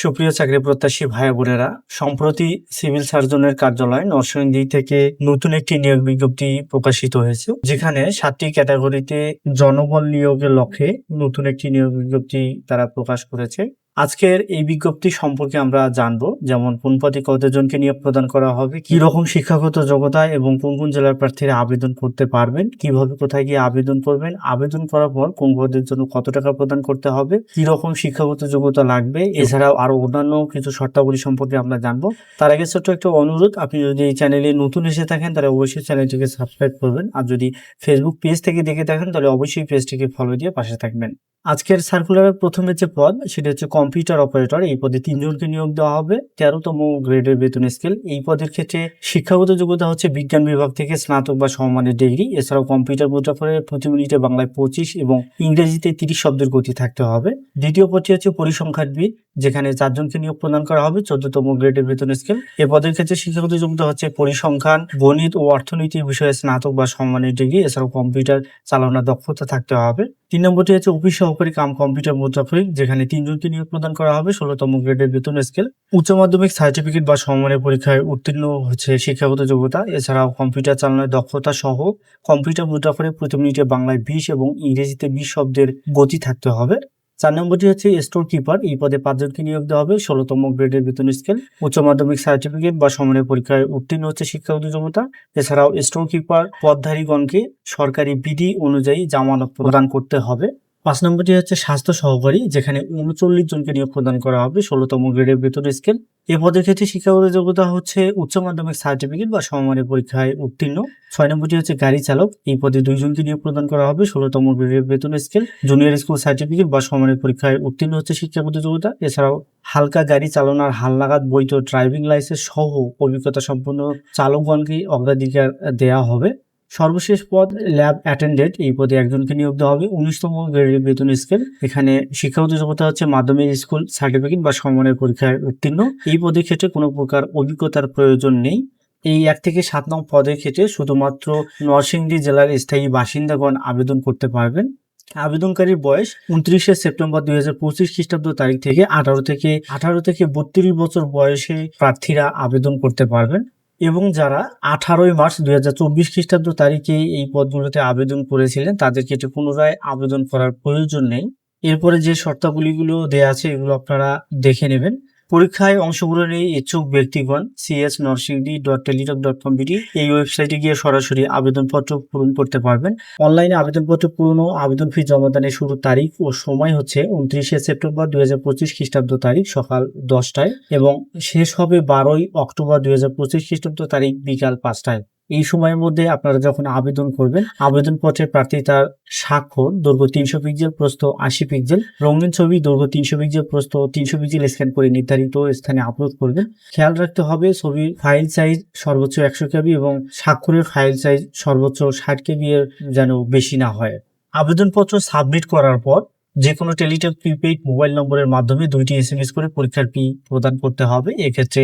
সুপ্রিয় চাকরি প্রত্যাশী ভাই বোনেরা, সম্প্রতি সিভিল সার্জনের কার্যালয় নরসিংদী থেকে নতুন একটি নিয়োগ বিজ্ঞপ্তি প্রকাশিত হয়েছে, যেখানে সাতটি ক্যাটাগরিতে জনবল নিয়োগের লক্ষ্যে নতুন একটি নিয়োগ বিজ্ঞপ্তি তারা প্রকাশ করেছে। আজকের এই বিজ্ঞপ্তি সম্পর্কে আমরা জানব, যেমন কোন পদে কতজনকে নিয়োগ প্রদান করা হবে কি রকম শিক্ষাগত যোগ্যতা এবং কোন কোন জেলার প্রার্থীরা আবেদন করতে পারবেন, কীভাবে কোথায় গিয়ে আবেদন করবেন, আবেদন করার পর কোন পদের জন্য কত টাকা প্রদান করতে হবে কি রকম শিক্ষাগত যোগ্যতা লাগবে, এছাড়াও আরও অন্যান্য কিছু শর্তাবলী সম্পর্কে আমরা জানব। তার আগে ছোট্ট একটা অনুরোধ, আপনি যদি এই চ্যানেলে নতুন এসে থাকেন তাহলে অবশ্যই চ্যানেলটিকে সাবস্ক্রাইব করবেন, আর যদি ফেসবুক পেজ থেকে দেখে থাকেন তাহলে অবশ্যই পেজটিকে ফলো দিয়ে পাশে থাকবেন। আজকের সার্কুলারের প্রথমে যে পদ, সেটা হচ্ছে কম্পিউটার অপারেটর এই পদে তিনজনকে নিয়োগ দেওয়া হবে। তেরোতম গ্রেডের বেতন স্কেল এই পদের ক্ষেত্রে শিক্ষাগত যোগ্যতা হচ্ছে বিজ্ঞান বিভাগ থেকে স্নাতক বা সমমানের ডিগ্রি এছাড়াও কম্পিউটার মুদ্রাফরে প্রতি মিনিটে বাংলায় পঁচিশ এবং ইংরেজিতে তিরিশ শব্দের গতি থাকতে হবে। দ্বিতীয় পদটি হচ্ছে পরিসংখ্যানবিদ, যেখানে চারজনকে নিয়োগ প্রদান করা হবে চোদ্দতম গ্রেডের বেতন স্কেল এ পদের ক্ষেত্রে শিক্ষাগত যোগ্যতা হচ্ছে পরিসংখ্যান, গণিত ও অর্থনীতি বিষয়ে স্নাতক বা সমমানের ডিগ্রি এছাড়াও কম্পিউটার চালানোর দক্ষতা থাকতে হবে। তিন নম্বরটি হচ্ছে অফিস সহকারী কাম কম্পিউটার মুদ্রাফরিক, যেখানে তিনজনকে নিয়োগ প্রদান করা হবে। ষোলোতম গ্রেডের বেতন স্কেল। উচ্চ মাধ্যমিক সার্টিফিকেট বা সমমানের পরীক্ষায় উত্তীর্ণ হচ্ছে শিক্ষাগত যোগ্যতা। এছাড়াও কম্পিউটার চালানোর দক্ষতা সহ কম্পিউটার মুদ্রাফরে প্রতি মিনিটে বাংলায় বিশ এবং ইংরেজিতে বিশ শব্দের গতি থাকতে হবে। চার নম্বরটি হচ্ছে স্টোর কিপার এই পদে পাঁচজনকে নিয়োগ দেওয়া হবে। ষোলোতম গ্রেডের বেতন স্কেল উচ্চ মাধ্যমিক সার্টিফিকেট বা সমনের পরীক্ষায় উত্তীর্ণ হচ্ছে শিক্ষাগত যোগ্যতা এছাড়াও স্টোর কিপার পদধারীগণকে সরকারি বিধি অনুযায়ী জামানত প্রদান করতে হবে। পাঁচ নম্বরটি হচ্ছে স্বাস্থ্য সহকারী, যেখানে উনচল্লিশ জনকে নিয়োগ প্রদান করা হবে, ষোলোতম গ্রেডের বেতন স্কেল। এ পদের ক্ষেত্রে শিক্ষাগত যোগ্যতা হচ্ছে উচ্চ মাধ্যমিক সার্টিফিকেট বা সমমানের পরীক্ষায় উত্তীর্ণ। ছয় নম্বরটি হচ্ছে গাড়ি চালক, এই পদে দুইজনকে নিয়োগ প্রদান করা হবে, ষোলোতম গ্রেডের বেতন স্কেল। জুনিয়র স্কুল সার্টিফিকেট বা সমমানের পরীক্ষায় উত্তীর্ণ হচ্ছে শিক্ষাগত যোগ্যতা। এছাড়াও হালকা গাড়ি চালানোর হালনাগাদ বৈধ ড্রাইভিং লাইসেন্স সহ অভিজ্ঞতা সম্পন্ন চালকগণকে অগ্রাধিকার দেওয়া হবে। সর্বশেষ পদ, ল্যাব অ্যাটেন্ডেন্ট, এই পদে একজনকে নিয়োগ দেওয়া হবে। উনিশতম গ্রেডের বেতন স্কেল। এখানে শিক্ষাগত যোগ্যতা হচ্ছে মাধ্যমিক স্কুল সার্টিফিকেট বা সমমানের পরীক্ষায় উত্তীর্ণ। এই পদের ক্ষেত্রে কোনো প্রকার অভিজ্ঞতার প্রয়োজন নেই। এই এক থেকে সাত নং পদের ক্ষেত্রে শুধুমাত্র নরসিংদী জেলার স্থায়ী বাসিন্দাগণ আবেদন করতে পারবেন। আবেদনকারীর বয়স উনত্রিশে সেপ্টেম্বর দুই হাজার পঁচিশ খ্রিস্টাব্দ তারিখ থেকে আঠারো থেকে আঠারো থেকে বত্রিশ বছর বয়সে প্রার্থীরা আবেদন করতে পারবেন। এবং যারা আঠারোই মার্চ দুই হাজার চব্বিশ খ্রিস্টাব্দ তারিখে এই পদগুলোতে আবেদন করেছিলেন তাদের ক্ষেত্রে পুনরায় আবেদন করার প্রয়োজন নেই। এরপরে যে শর্তাবলীগুলো দেওয়া আছে, এগুলো আপনারা দেখে নেবেন। পরীক্ষায় অংশগ্রহণের ইচ্ছুক ব্যক্তিগণ। CS Narsingdi dot Teletalk dot com BD এই ওয়েবসাইটে গিয়ে সরাসরি আবেদনপত্র পূরণ করতে পারবেন। অনলাইনে আবেদনপত্র পূরণ ও আবেদন ফি জমাদানের শুরু তারিখ ও সময় হচ্ছে উনত্রিশে সেপ্টেম্বর দুই হাজার পঁচিশ খ্রিস্টাব্দ তারিখ সকাল দশটায় এবং শেষ হবে বারোই অক্টোবর দুই হাজার পঁচিশ খ্রিস্টাব্দ তারিখ বিকাল পাঁচটায়। এই সময়ের মধ্যে আপনারা যখন আবেদন করবেন আবেদনপত্রে প্রার্থী তার স্বাক্ষর, দৈর্ঘ্য তিনশো পিক্সেল, প্রস্থ আশি পিক্সেল, রঙিন ছবি, দৈর্ঘ্য তিনশো পিক্সেল, প্রস্থ তিনশো পিক্সেল স্ক্যান করে নির্ধারিত স্থানে আপলোড করবেন। খেয়াল রাখতে হবে, ছবির ফাইল সাইজ সর্বোচ্চ একশো কেবি এবং স্বাক্ষরের ফাইল সাইজ সর্বোচ্চ ষাট কেবি এর যেন বেশি না হয়। আবেদনপত্র সাবমিট করার পর যে কোনো টেলিটক প্রিপেইড মোবাইল নম্বরের মাধ্যমে দুইটি এসএমএস করে পরীক্ষার ফি প্রদান করতে হবে। এক্ষেত্রে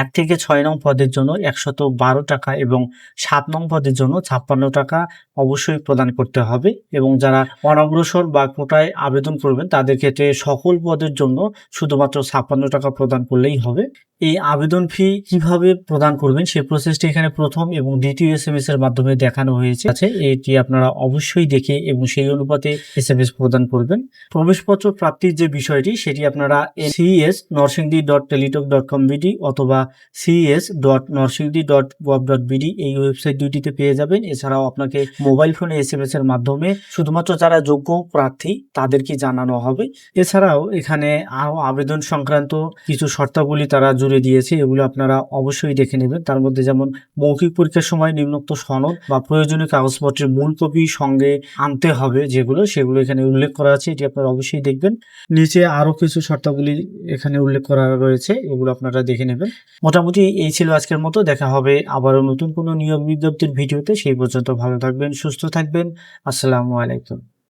এক থেকে ছয় নং পদের জন্য একশত বারো টাকা এবং সাত নং পদের জন্য ছাপ্পান্ন টাকা অবশ্যই প্রদান করতে হবে এবং যারা অনগ্রসর বা কোটায় আবেদন করবেন, তাদের ক্ষেত্রে সকল পদের জন্য শুধুমাত্র ছাপ্পান্ন টাকা প্রদান করলেই হবে। এই আবেদন ফি কীভাবে প্রদান করবেন সেই প্রসেসটি এখানে প্রথম এবং দ্বিতীয় এস এম এস এর মাধ্যমে দেখানো হয়েছে। আছে এটি আপনারা অবশ্যই দেখে এবং সেই অনুপাতে এস এম এস প্রদান করবেন। প্রবেশপত্র প্রাপ্তির যে বিষয়টি, সেটি আপনারা CS Narsingdi dot Teletalk dot com BD অথবা CS dot Narsingdi dot gov dot BD এই ওয়েবসাইট দুইটিতে পেয়ে যাবেন। এছাড়াও আপনাকে মোবাইল ফোনে এস এম এস এর মাধ্যমে শুধুমাত্র যারা যোগ্য প্রার্থী, তাদেরকে জানানো হবে। এছাড়াও এখানে আবেদন সংক্রান্ত কিছু শর্তাবলী তারা জুড়ে দিয়েছে, এগুলো আপনারা অবশ্যই দেখে নেবেন। তার মধ্যে যেমন মৌখিক পরীক্ষার সময় নিম্নোক্ত সনদ বা প্রয়োজনীয় কাগজপত্রের মূল কপি সঙ্গে আনতে হবে যেগুলো, সেগুলো এখানে উল্লেখ করা আছে। এটি আপনারা অবশ্যই দেখবেন। নিচে আরও কিছু শর্তাবলী এখানে উল্লেখ করা রয়েছে, এগুলো আপনারা দেখে নেবেন। মোটামুটি এই ছিল আজকের মতো, দেখা হবে আবারও নতুন কোনো নিয়ম বিজ্ঞপ্তির ভিডিওতে। সেই পর্যন্ত ভালো থাকবেন, সুস্থ থাকবেন। আসসালামু আলাইকুম।